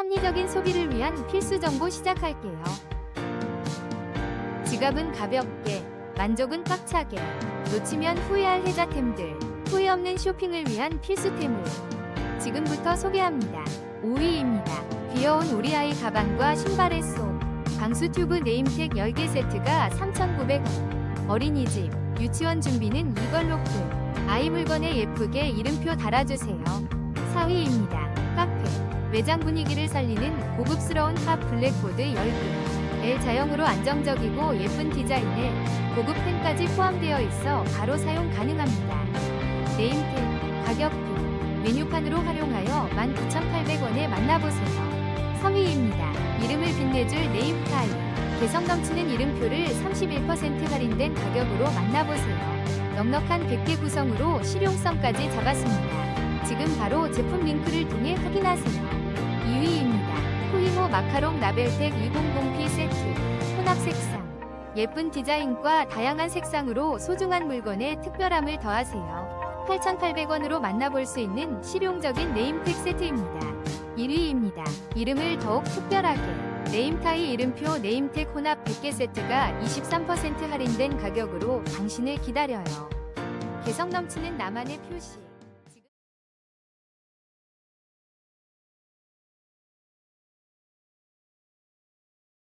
합리적인 소비를 위한 필수 정보 시작할게요. 지갑은 가볍게, 만족은 꽉차게, 놓치면 후회할 혜자템들, 후회 없는 쇼핑을 위한 필수템을 지금부터 소개합니다. 5위입니다. 귀여운 우리 아이 가방과 신발의 속, 방수 튜브 네임택 10개 세트가 3,900원. 어린이집, 유치원 준비는 이걸로 끝. 아이 물건에 예쁘게 이름표 달아주세요. 4위입니다. 카페. 매장 분위기를 살리는 고급스러운 탑 블랙보드 10개. L 자형으로 안정적이고 예쁜 디자인에 고급 펜까지 포함되어 있어 바로 사용 가능합니다. 네임펜, 가격표, 메뉴판으로 활용하여 19,800원에 만나보세요. 3위입니다. 이름을 빛내줄 네임타이. 개성 넘치는 이름표를 31% 할인된 가격으로 만나보세요. 넉넉한 100개 구성으로 실용성까지 잡았습니다. 지금 바로 제품 링크를 통해 확인하세요. 2위입니다. 코이모 마카롱 라벨텍 200P 세트. 혼합 색상. 예쁜 디자인과 다양한 색상으로 소중한 물건에 특별함을 더하세요. 8,800원으로 만나볼 수 있는 실용적인 네임택 세트입니다. 1위입니다. 이름을 더욱 특별하게. 네임타이 이름표 네임택 혼합 100개 세트가 23% 할인된 가격으로 당신을 기다려요. 개성 넘치는 나만의 표시.